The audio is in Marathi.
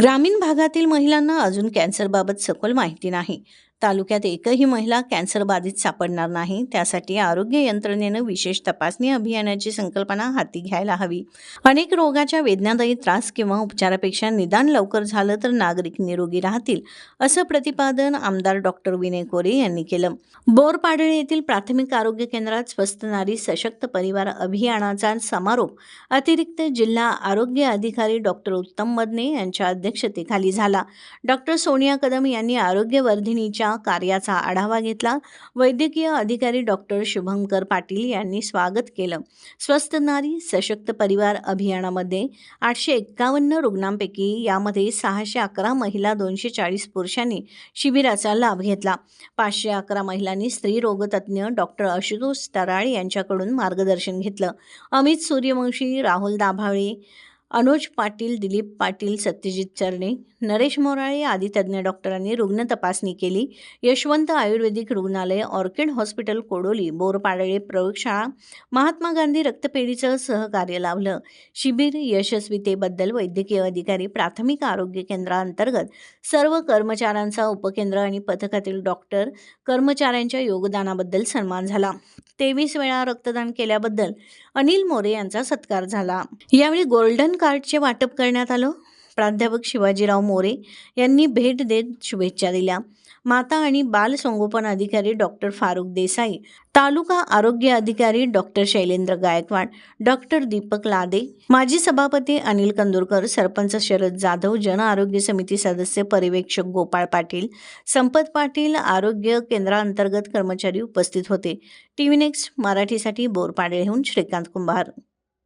ग्रामीण भागातील महिलांना अजून कॅन्सरबाबत सखोल माहिती नाही. तालुक्यात एकही महिला कॅन्सरबाधित सापडणार नाही. त्यासाठी आरोग्य यंत्रणेनं विशेष तपासणी अभियानाची संकल्पना हाती घ्यायला हवी. अनेक रोगाच्या वेदनादायी त्रास किंवा उपचारापेक्षा निदान लवकर झालं तर नागरिक निरोगी राहतील असं प्रतिपादन आमदार डॉक्टर विनय कोरे यांनी केलं. बोरपाडळे येथील प्राथमिक आरोग्य केंद्रात स्वस्त नारी सशक्त परिवार अभियानाचा समारोप अतिरिक्त जिल्हा आरोग्य अधिकारी डॉक्टर उत्तम मदने यांच्या अध्यक्षतेखाली झाला. डॉक्टर सोनिया कदम यांनी आरोग्यवर्धिनीच्या कार्याचा आढावा घेतला. वैद्यकीय अधिकारी डॉक्टर शुभंकर पाटील यांनी स्वागत केलं. स्वस्त नारी सशक्त परिवार अभियानामध्ये आठशे एक्कावन्न रुग्णांपैकी यामध्ये सहाशे अकरा महिला दोनशे चाळीस पुरुषांनी शिबिराचा लाभ घेतला. पाचशे अकरा महिलांनी स्त्री रोगतज्ञ डॉक्टर आशुतोष तराळ यांच्याकडून मार्गदर्शन घेतलं. अमित सूर्यवंशी राहुल दाभाळे अनुज पाटील दिलीप पाटील सत्यजित चरणे नरेश मोराळे आदी तज्ज्ञ डॉक्टरांनी रुग्ण तपासणी केली. यशवंत आयुर्वेदिक रुग्णालय ऑर्किड हॉस्पिटल कोडोली बोरपाडळे प्रयोगशाळा महात्मा गांधी रक्तपेढीचं सहकार्य लाभलं. शिबिर यशस्वीतेबद्दल वैद्यकीय अधिकारी प्राथमिक आरोग्य केंद्राअंतर्गत सर्व कर्मचाऱ्यांचा उपकेंद्र आणि पथकातील डॉक्टर कर्मचाऱ्यांच्या योगदानाबद्दल सन्मान झाला. तेवीस वेळा रक्तदान केल्याबद्दल अनिल मोरे यांचा सत्कार झाला. यावेळी गोल्डन कार्डचे वाटप करण्यात आलं. प्राध्यापक शिवाजीराव मोरे यांनी भेट देत शुभेच्छा दिल्या. माता आणि बाल संगोपन अधिकारी डॉक्टर फारुख देसाई तालुका आरोग्य अधिकारी डॉक्टर शैलेंद्र गायकवाड डॉक्टर दीपक लादे माजी सभापती अनिल कंदुरकर सरपंच शरद जाधव जन आरोग्य समिती सदस्य पर्यवेक्षक गोपाळ पाटील संपत पाटील आरोग्य केंद्रांतर्गत कर्मचारी उपस्थित होते. टीव्ही नेक्स्ट मराठीसाठी बोरपाडेहून श्रीकांत कुंभार.